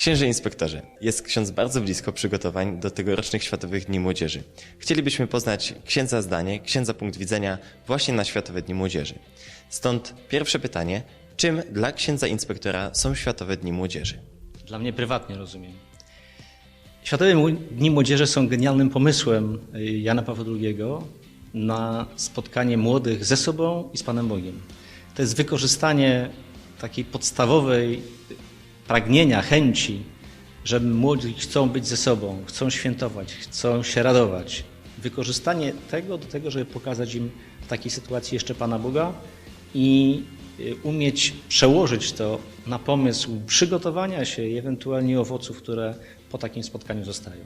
Księże inspektorze, jest ksiądz bardzo blisko przygotowań do tegorocznych Światowych Dni Młodzieży. Chcielibyśmy poznać księdza zdanie, księdza punkt widzenia właśnie na Światowe Dni Młodzieży. Stąd pierwsze pytanie, czym dla księdza inspektora są Światowe Dni Młodzieży? Dla mnie prywatnie rozumiem. Światowe Dni Młodzieży są genialnym pomysłem y, Jana Pawła II na spotkanie młodych ze sobą i z Panem Bogiem. To jest wykorzystanie takiej podstawowej pragnienia, chęci, że młodzi chcą być ze sobą, chcą świętować, chcą się radować. Wykorzystanie tego do tego, żeby pokazać im w takiej sytuacji jeszcze Pana Boga i y, umieć przełożyć to na pomysł przygotowania się i ewentualnie owoców, które po takim spotkaniu zostają.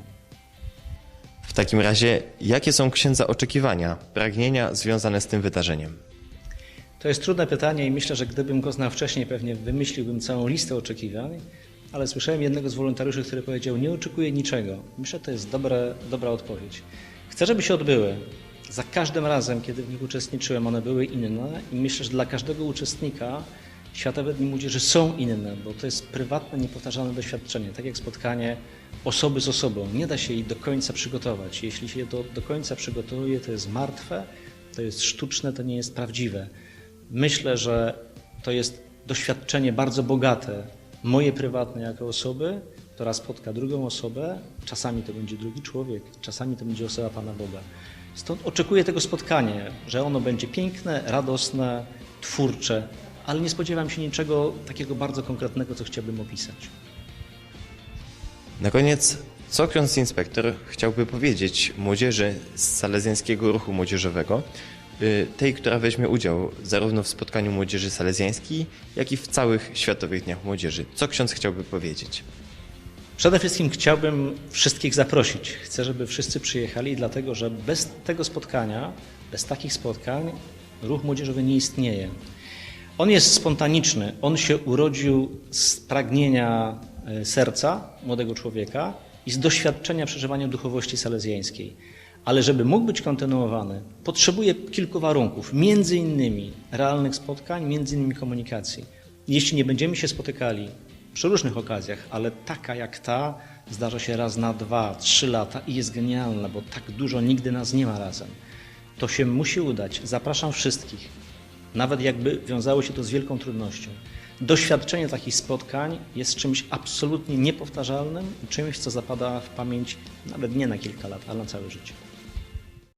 W takim razie, jakie są księdza oczekiwania, pragnienia związane z tym wydarzeniem? To jest trudne pytanie i myślę, że gdybym go znał wcześniej, pewnie wymyśliłbym całą listę oczekiwań, ale słyszałem jednego z wolontariuszy, który powiedział: Nie oczekuję niczego. Myślę, że to jest dobre, dobra odpowiedź. Chcę, żeby się odbyły. Za każdym razem, kiedy w nich uczestniczyłem, one były inne i myślę, że dla każdego uczestnika Światowe Dni Młodzieży są inne, bo to jest prywatne, niepowtarzalne doświadczenie, tak jak spotkanie osoby z osobą. Nie da się jej do końca przygotować. Jeśli się to do końca przygotowuje, to jest martwe, to jest sztuczne, to nie jest prawdziwe. Myślę, że to jest doświadczenie bardzo bogate, moje prywatne jako osoby, która spotka drugą osobę. Czasami to będzie drugi człowiek, czasami to będzie osoba Pana Boga. Stąd oczekuję tego spotkania, że ono będzie piękne, radosne, twórcze, ale nie spodziewam się niczego takiego bardzo konkretnego, co chciałbym opisać. Na koniec, co ksiądz inspektor chciałby powiedzieć młodzieży z salezjańskiego ruchu młodzieżowego, tej, która weźmie udział zarówno w spotkaniu młodzieży salezjańskiej, jak i w całych Światowych Dniach Młodzieży? Co ksiądz chciałby powiedzieć? Przede wszystkim chciałbym wszystkich zaprosić. Chcę, żeby wszyscy przyjechali, dlatego że bez tego spotkania, bez takich spotkań, ruch młodzieżowy nie istnieje. On jest spontaniczny. On się urodził z pragnienia e, serca młodego człowieka i z doświadczenia przeżywania duchowości salezjańskiej. Ale żeby mógł być kontynuowany, potrzebuje kilku warunków, między innymi realnych spotkań, między innymi komunikacji. Jeśli nie będziemy się spotykali przy różnych okazjach, ale taka jak ta zdarza się raz na dwa, trzy lata i jest genialna, bo tak dużo nigdy nas nie ma razem. To się musi udać. Zapraszam wszystkich, nawet jakby wiązało się to z wielką trudnością. Doświadczenie takich spotkań jest czymś absolutnie niepowtarzalnym czymś, co zapada w pamięć nawet nie na kilka lat, ale na całe życie.